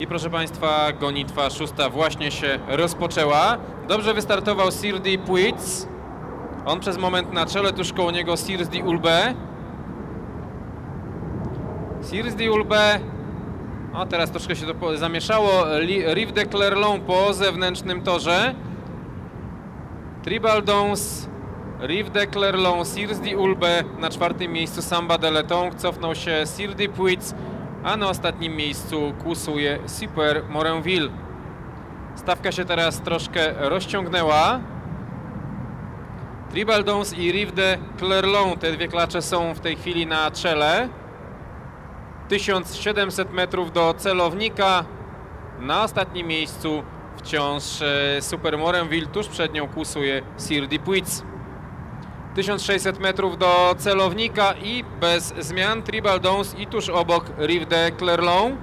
I proszę Państwa, gonitwa szósta właśnie się rozpoczęła. Dobrze wystartował Sirdi Puiz. On przez moment na czele, tuż koło niego Sirdi Ulbe. Sirdi Ulbe. O, teraz troszkę się to zamieszało. Rive de Clerlon po zewnętrznym torze. Tribal Dons, Rive de Clerlon, Sirdi Ulbe na czwartym miejscu Samba de Letong, cofnął się Sirdi Puiz, a na ostatnim miejscu kłusuje Super Morenville. Stawka się teraz troszkę rozciągnęła. Tribal Dons i Rive de Clerlon, te dwie klacze są w tej chwili na czele. 1700 metrów do celownika. Na ostatnim miejscu wciąż e, Super Morenville, tuż przed nią kłusuje Sirdi Puiz. 1600 metrów do celownika i bez zmian Tribal Dons i tuż obok Rive de Clerlon.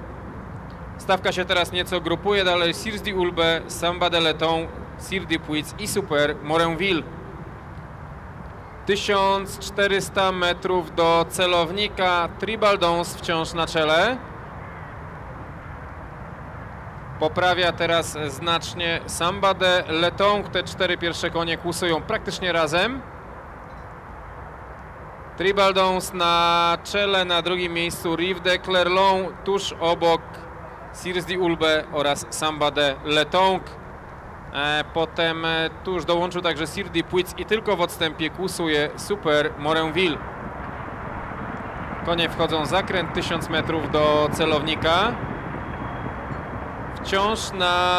Stawka się teraz nieco grupuje, dalej Sirdi Ulbe, Samba de Leton, Sirdi Puiz i Super Morenville. 1400 metrów do celownika, Tribal Dons wciąż na czele. Poprawia teraz znacznie Samba de Letong. Te cztery pierwsze konie kłusują praktycznie razem. Tribal Dons na czele, na drugim miejscu Rive de Clerlon, tuż obok Sirsdi Ulbe oraz Samba de Letong. E, Potem e, tuż dołączył także Sirdi Puiz i tylko w odstępie kłusuje Super Morenville. Konie wchodzą zakręt 1000 metrów do celownika. Wciąż na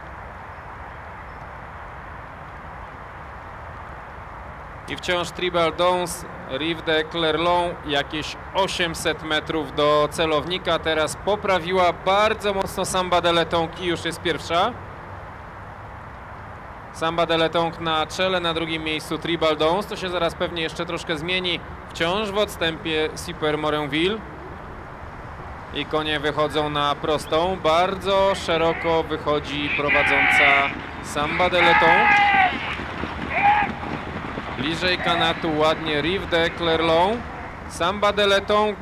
i wciąż Tribal Dons, Rive de Clerlon, jakieś 800 metrów do celownika. Teraz poprawiła bardzo mocno Samba de Letong i już jest pierwsza. Samba de Letong na czele, na drugim miejscu Tribal Dons. To się zaraz pewnie jeszcze troszkę zmieni. Wciąż w odstępie Super Morenville. I konie wychodzą na prostą. Bardzo szeroko wychodzi prowadząca Samba de Letong. Bliżej kanatu ładnie Rive de Clerlon. Samba de Letong.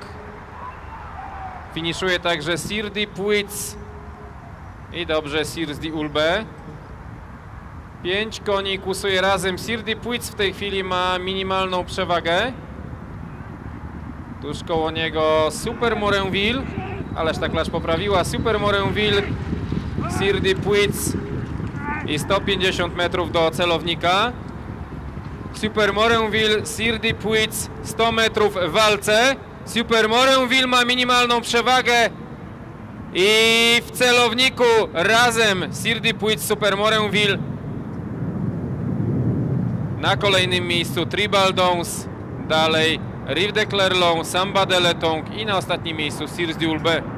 Finiszuje także Sirdi Puiz. I dobrze Sirdi Ulbe. Pięć koni kłusuje razem. Sirdi Puiz w tej chwili ma minimalną przewagę. Tuż koło niego Super Morenville. Ależ ta klacz poprawiła. Super Morenville, Sirdi Puiz i 150 metrów do celownika. Super Morenville, Sirdi Puiz 100 metrów w walce. Super Morenville ma minimalną przewagę i w celowniku razem Sirdi Puiz, Super Morenville. Na kolejnym miejscu Tribal Dons, dalej Rive de Clerlon, Samba de Letong i na ostatnim miejscu Sirdi Ulbe.